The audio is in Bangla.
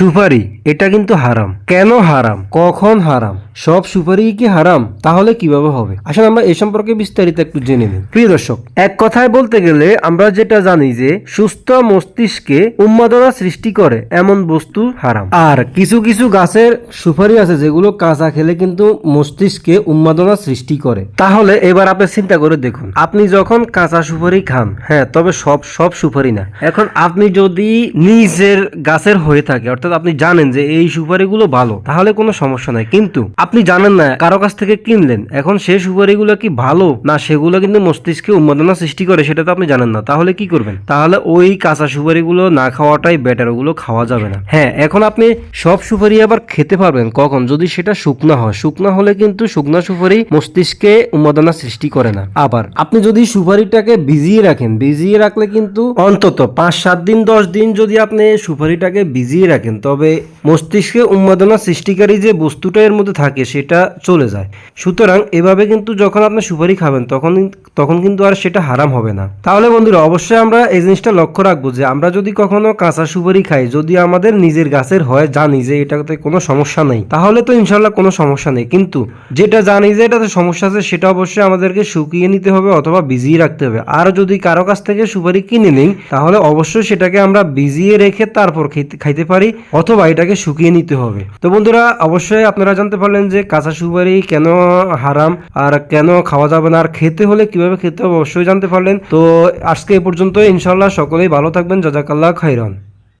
সুপারি, এটা কিন্তু হারাম। কেন হারাম? কখন হারাম? সব সুপারি কি হারাম? তাহলে কীভাবে হবে? আসলে আমরা এ সম্পর্কে বিস্তারিত একটু জেনে নিই। প্রিয় দর্শক, এক কথায় বলতে গেলে আমরা যেটা জানি যে, সুস্থ মস্তিষ্কে উন্মাদনা সৃষ্টি করে এমন বস্তু হারাম। আর কিছু কিছু গাছের সুপারি আছে যেগুলো কাঁচা খেলে কিন্তু মস্তিষ্কে উন্মাদনা সৃষ্টি করে। তাহলে এবার আপনি চিন্তা করে দেখুন, আপনি যখন কাঁচা সুপারি খান হ্যাঁ তবে সব সব সুপারি না। এখন আপনি যদি নিজের গাছের হয়ে থাকে, অর্থাৎ আপনি জানেন যে এই সুপারিগুলো ভালো, তাহলে কোনো সমস্যা নাই। কিন্তু আপনি জানেন না, কারও কাছ থেকে কিনলেন, এখন সেই সুপারিগুলো কি ভালো? না, সেগুলো কিন্তু মস্তিষ্কে উন্মাদনা সৃষ্টি করে, সেটা তো আপনি জানেন না। তাহলে কি করবেন? তাহলে ওই কাঁচা সুপারিগুলো না খাওয়াটাই বেটার ওগুলো খাওয়া যাবে না। হ্যাঁ এখন আপনি সব সুপারি আবার খেতে পারবেন। কখন? যদি সেটা শুকনা হয়। শুকনা হলে কিন্তু শুকনা সুপারি মস্তিষ্কে উন্মাদনা সৃষ্টি করে না। আবার, আপনি যদি সুপারিটাকে ভিজিয়ে রাখেন, ভিজিয়ে রাখলে কিন্তু অন্তত পাঁচ সাত দিন, দশ দিন যদি আপনি সুপারিটাকে ভিজিয়ে রাখেন তবে মস্তিষ্কে উন্মাদনা সৃষ্টিকারী যে বস্তুটা এর মধ্যে থাকে সেটা চলে যায়। সুতরাং এভাবে কিন্তু যখন আপনি সুপারি খাবেন, তখন তখন কিন্তু আর সেটা হারাম হবে না। তাহলে বন্ধুরা, অবশ্যই আমরা এই জিনিসটা লক্ষ্য রাখব যে আমরা যদি কখনো কাঁচা সুপারি খাই, যদি আমাদের নিজের গাছের হয়, জানি যে এটাতে কোনো সমস্যা নেই, তাহলে তো ইনশাল্লাহ কোনো সমস্যা নেই। কিন্তু যেটা জানি যে এটাতে সমস্যা আছে, সেটা অবশ্যই আমাদেরকে শুকিয়ে নিতে হবে অথবা বিজিয়ে রাখতে হবে। আর যদি কারও কাছ থেকে সুপারি কিনে নিই, তাহলে অবশ্যই সেটাকে আমরা বিজিয়ে রেখে তারপর খাইতে পারি। অথবা এটাকে শুকিয়ে নিতে হবে। তো বন্ধুরা, অবশ্যই আপনারা জানতে পারলেন যে কাঁচা সুপারি কেন হারাম আর কেন খাওয়া যাবে না, আর খেতে হলে কীভাবে খেতে হবে অবশ্যই জানতে পারলেন। তো আজকে এ পর্যন্ত ইনশাল্লাহ সকলেই ভালো থাকবেন। জাজাকাল্লাহ খাইরান